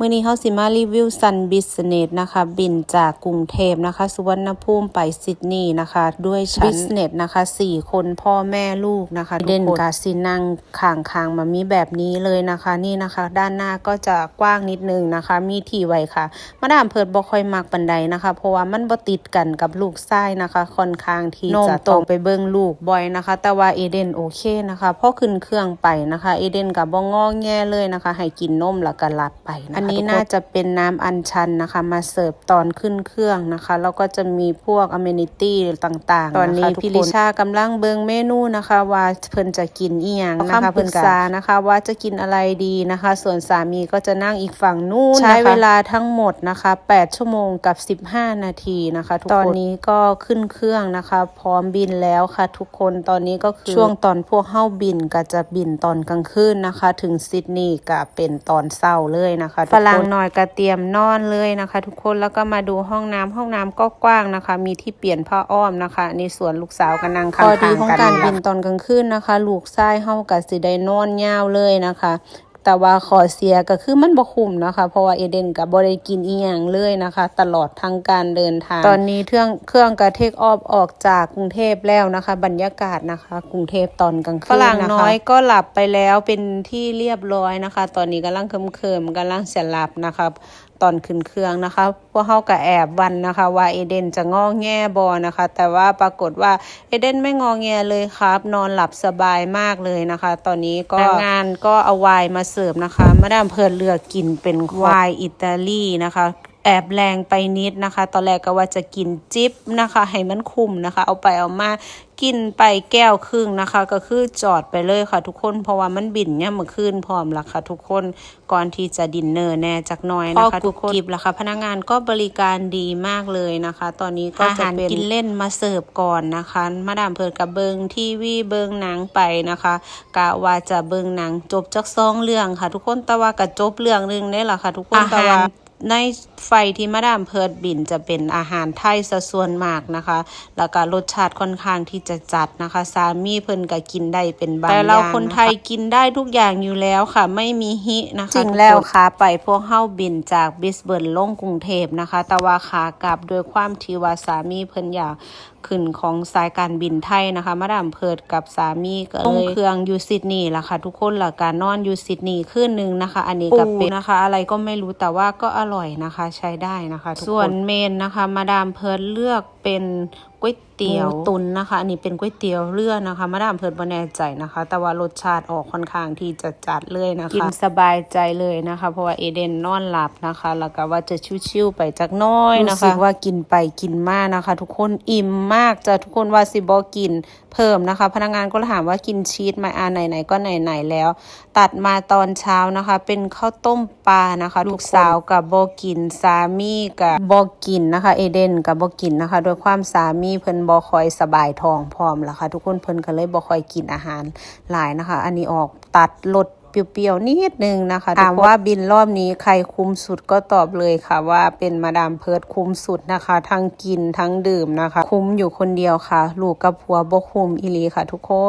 มื่อนี้เฮาสิมารีวิวซันบิสเนสนะคะ บินจากกรุงเทพนะคะ สุวรรณภูมิไปซิดนีย์นะคะ ด้วยชั้นบิสเนสนะคะสี่คนพ่อแม่ลูกนะคะเด่นกาสินั่งข้างคางๆมามีแบบนี้เลยนะคะ นี่นะคะ ด้านหน้าก็จะกว้างนิดนึงนะคะ มีที่ไว้ค่ะ มาดามเพิดบ่ค่อยมักปันใดนะคะ เพราะว่ามันบ่ติดกันกับลูกไส้นะคะ ค่อนข้างที่จะต้องไปเบิ่งลูกบ่อยนะคะ แต่ว่าเอเดนโอเคนะคะพอขึ้นเครื่องไปนะคะเอเดนกับบ่งอแงเลยนะคะ ให้กินนมแล้วก็หลับไปนะคะอันนี้น่าจะเป็นน้ำอัญชันนะคะ มาเสิร์ฟตอนขึ้นเครื่องนะคะ แล้วก็จะมีพวกอเมนิตี้ต่างๆ ตอนนี้พี่ลิชากำลังเบิ่งเมนูนะคะ ว่าเพิ่นจะกินอีหยังนะคะปรึกษานะคะว่าจะกินอะไรดีนะคะ ส่วนสามีก็จะนั่งอีกฝั่งนู้นใช้เวลาทั้งหมดนะคะ 8 ชั่วโมงกับ 15 นาทีนะคะทุกคนตอนนี้ก็ขึ้นเครื่องนะคะ พร้อมบินแล้วค่ะ ทุกคนตอนนี้ก็คือช่วงตอนพวกเฮ้าบินก็จะบินตอนกลางคืนนะคะ ถึงซิดนีย์ก็เป็นตอนเช้าเลยนะคะฝรั่งหน่อยกระเตรียมนอนเลยนะคะ ทุกคนแล้วก็มาดูห้องน้ำห้องน้ำก็กว้างนะคะ มีที่เปลี่ยนผ้าอ้อมนะคะ ในส่วนลูกสาวก็นั่งข้างๆกันข้อดีของการบินตอนกลางคืนนะคะ ลูกชายเฮากับสิได้นอนยาวเลยนะคะ แต่ว่าขอเสียก็คือมันบ่คุ้มนะคะเพราะว่าเอเดนกับบ่ได้กินอีหยังเลยนะคะ ตลอดทั้งการเดินทาง ตอนนี้เครื่องเครื่องกระเทคออฟออกจากกรุงเทพแล้วนะคะ บรรยากาศนะคะ กรุงเทพตอนกลางคืนฝรั่งน้อยก็หลับไปแล้วเป็นที่เรียบร้อยนะคะ ตอนนี้กำลังเคิมๆกำลังจะหลับนะคะ ตอนขึ้นเครื่องนะคะพ วกเขาก็แอบวันนะคะว่าเอเดนจะงอแงบอนะคะ แต่ว่าปรากฏว่าเอเดนไม่งอแงเลยครับ นอนหลับสบายมากเลยนะคะ ตอนนี้ก็งานก็เอาไวน์มาเสิร์ฟนะคะมาดามเพิร์ดเลือกกินเป็นไวน์อิตาลีนะคะ แอบแรงไปนิดนะคะ ตอนแรกก็ว่าจะกินจิ๊บนะคะ ให้มันคุมนะคะ เอาไปเอามากินไปแก้วครึ่งนะคะ ก็คือจอดไปเลยค่ะทุกคน เพราะว่ามันบินเนี่ยเมื่อคืนพร้อมละค่ะทุกคนก่อนที่จะดินเนอร์แน่จักหน่อยนะคะทุกคนกิบละค่ะพนักงานก็บริการดีมากเลยนะคะ ตอนนี้ก็จะเป็นกินเล่นมาเสิร์ฟก่อนนะคะ มาดามเพิดกับเบิงทีวีเบิงหนังไปนะคะกะว่าจะเบิงหนังจบจักซองเรื่องค่ะ ทุกคนแต่ว่าก็จบเรื่องหนึงได้ละค่ะ ทุกคนแต่ว่า ในไฟที่มาดามเพิร์ดบินจะเป็นอาหารไทยซะส่วนมากนะคะ แล้วก็รสชาติค่อนข้างที่จะจัดนะคะ สามีเพิ่นก็กินได้เป็นบางอย่างแต่เราคนไทยกินได้ทุกอย่างอยู่แล้วค่ะ ไม่มีฮินะคะจริงแล้วค่ะ ไปพวกเฮาบินจากบิสเบิร์นลงกรุงเทพนะคะ แต่ว่าขากลับด้วยความที่ว่าสามีเพิ่นอยาก ขึ้นของสายการบินไทยนะคะ มาดามเพิดกับสามีก็เลยลงเครื่องอยู่ซิดนีย์ล่ะค่ะ ทุกคนหลักการนอนอยู่ซิดนีย์คืนหนึงนะคะ อันนี้ก็เป็นนะคะ อะไรก็ไม่รู้แต่ว่าก็อร่อยนะคะ ใช้ได้นะคะ ทุกคนส่วนเมนนะคะ มาดามเพิดเลือกเป็นก๋วยเตี๋ยวตุนนะคะ อันนี้เป็นก๋วยเตี๋ยวเรือนะคะมาดามเพิดบ่แน่ใจนะคะ แต่ว่ารสชาติออกค่อนข้างที่จะจัดเลยนะคะกินสบายใจเลยนะคะ เพราะว่าเอเดนนอนหลับนะคะ แล้วก็ว่าจะชิวๆไปจักหน้อยนะคะรู้สึกว่ากินไปกินมานะคะ ทุกคนอิ่มมากจะทุกคนว่าสิบกินเพิ่มนะคะ พนักงานก็ถามว่ากินชีสไหมอ่าไหนๆก็ไหนๆแล้ว ตัดมาตอนเช้านะคะ เป็นข้าวต้มปลานะคะลูกสาวกับบอกินสามีกับบอกินนะคะ เอเดนกับบอกินนะคะ โดยความสามีเพิ่นบอคอยสบายท้องพร้อมแล้วค่ะ ทุกคนเพิ่นก็เลยบอคอยกินอาหารหลายนะคะ อันนี้ออกตัดลดเปรี้ยวๆนิดนึงนะคะถามว่าบินรอบนี้ใครคุ้มสุดก็ตอบเลยค่ะว่าเป็นมาดามเพิร์ดคุ้มสุดนะคะ ทั้งกินทั้งดื่มนะคะ คุ้มอยู่คนเดียวค่ะ ลูกกับผัวบ่คุ้มอีหลีค่ะ ทุกคน